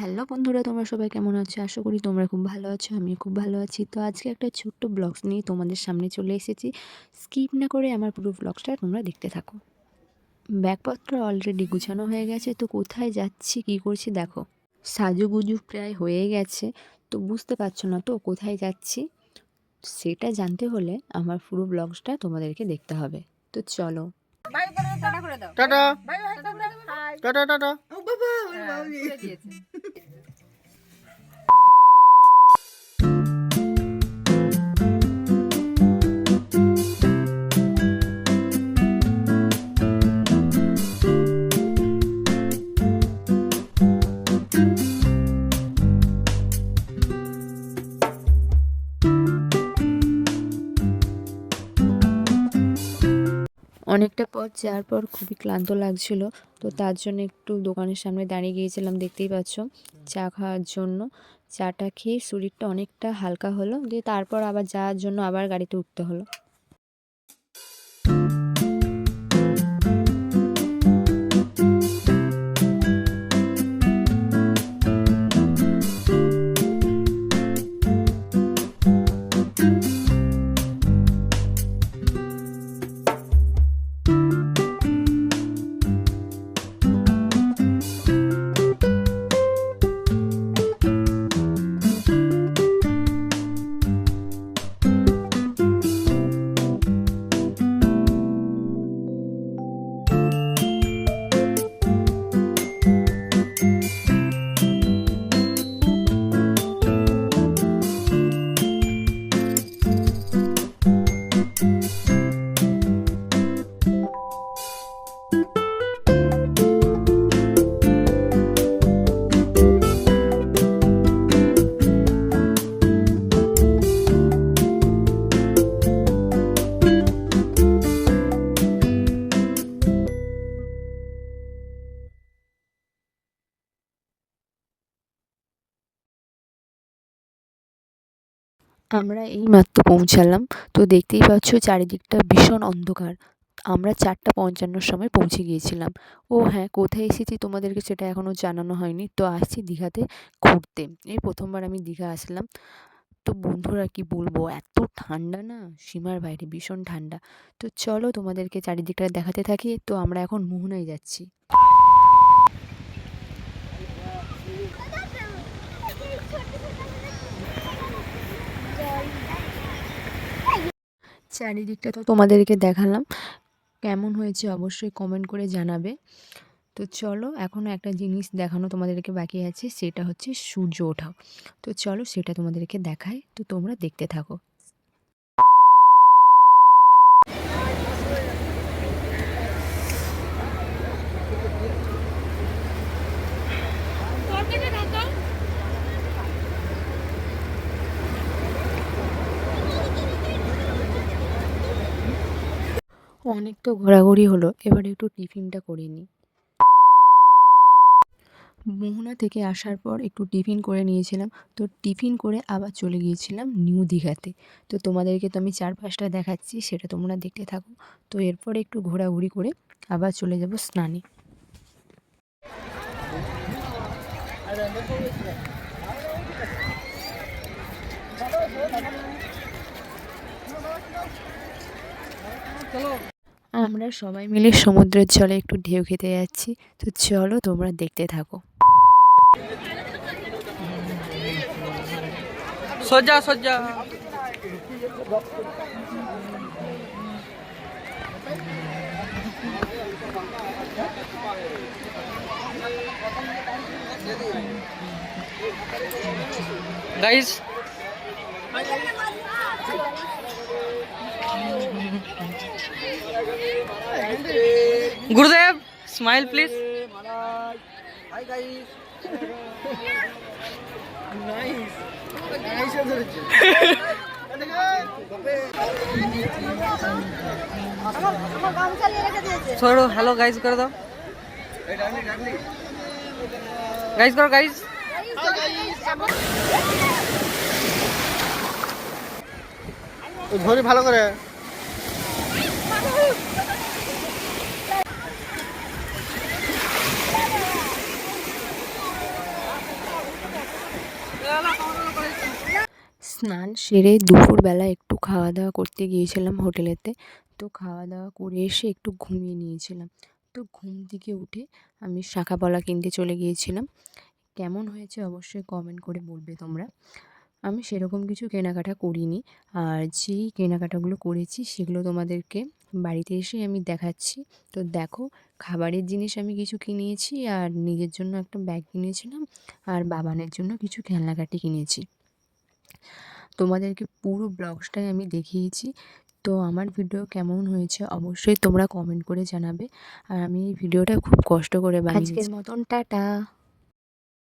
Hello বন্ধুরা তোমরা সবাই কেমন আছো? আশা করি তোমরা খুব ভালো আছো আমি খুব ভালো আছি। তো আজকে একটা ছোট্ট ব্লগস নিয়ে তোমাদের সামনে চলে এসেছি। স্কিপ না করে আমার পুরো ব্লগসটা তোমরা দেখতে থাকো। ব্যাগপত্র অলরেডি গুছানো হয়ে গেছে তো কোথায় যাচ্ছি কী করছি দেখো। সাজুগুজু প্রায় হয়ে গেছে তো বুঝতে পারছ না তো কোথায় যাচ্ছি? সেটা জানতে হলে আমার পুরো ব্লগসটা তোমাদেরকে দেখতে হবে। তো চলো। Tata tata. টাটা Обалдеть. Молодец. অনেকটা পথ যাওয়ার পর খুবই ক্লান্ত লাগছিল। তো তার জন্য একটু দোকানের সামনে দাঁড়িয়ে গিয়েছিলাম, দেখতেই পাচ্ছ। চা খাওয়ার জন্য চাটা খেয়ে শরীরটা অনেকটা হালকা হলো। দিয়ে তারপর আবার যাওয়ার জন্য আবার গাড়িতে উঠতে হলো। আমরা এইমাত্র পৌঁছালাম। তো দেখতেই পাচ্ছ চারিদিকটা ভীষণ অন্ধকার। আমরা চারটা পঞ্চান্নর সময় পৌঁছে গিয়েছিলাম। ও হ্যাঁ কোথায় এসেছি তোমাদেরকে সেটা এখনও জানানো হয়নি। তো আসছি দীঘাতে ঘুরতে। এই প্রথমবার আমি দীঘা আসলাম। তো বন্ধুরা, কি বলব? এত ঠান্ডা না? সীমার বাইরে ভীষণ ঠান্ডা। তো চলো তোমাদেরকে চারিদিকটা দেখাতে থাকি। তো আমরা এখন মোহনায় যাচ্ছি। চারিদিকটা তো তোমাদেরকে দেখালাম। কেমন হয়েছে অবশ্যই কমেন্ট করে জানাবে। তো চলো এখনও একটা জিনিস দেখানো তোমাদেরকে বাকি আছে, সেটা হচ্ছে সূর্য ওঠা। তো চলো সেটা তোমাদেরকে দেখায় তো তোমরা দেখতে থাকো। অনেক তো ঘোরাঘুরি হলো, এবার একটু টিফিনটা করে নিই। মোহনা থেকে আসার পর একটু টিফিন করে নিয়েছিলাম। তো টিফিন করে আবার চলে গিয়েছিলাম নিউ দীঘাতে। তো তোমাদেরকে তো আমি চারপাশটা দেখাচ্ছি, সেটা তোমরা দেখতে থাকো। তো এরপর একটু ঘোরাঘুরি করে আবার চলে যাব স্নানে। আমরা সবাই মিলে সমুদ্রের জলে একটু ঢেউ খেতে যাচ্ছি। তো চলো তোমরা দেখতে থাকো। সজ্জা সজ্জা গাইস गुरुदेव स्माइल प्लीज़ छोड़ो हेलो गाइस कर दो। गाइस करो गाइस ধরি ভালো করে। স্নান সেরে দুপুরবেলা একটু খাওয়া দাওয়া করতে গিয়েছিলাম হোটেলেতে। তো খাওয়া দাওয়া করে এসে একটু ঘুমিয়ে নিয়েছিলাম। তো ঘুম থেকে উঠে আমি শাঁখাপলা কিনতে চলে গিয়েছিলাম। কেমন হয়েছে অবশ্যই কমেন্ট করে বলবে তোমরা। আমি সেরকম কিছু কেনাকাটা করিনি। আর যেই কেনাকাটাগুলো করেছি সেগুলো তোমাদেরকে বাড়িতে এসে আমি দেখাচ্ছি। তো দেখো খাবারের জিনিস আমি কিছু কিনেছি আর নিজের জন্য একটা ব্যাগ কিনেছিলাম আর বাবানের জন্য কিছু খেলনাকাটি কিনেছি। তোমাদেরকে পুরো ব্লগসটাই আমি দেখিয়েছি। তো আমার ভিডিও কেমন হয়েছে অবশ্যই তোমরা কমেন্ট করে জানাবে। আর আমি এই ভিডিওটা খুব কষ্ট করে বানিয়েছি। আজকের মতন টাটা।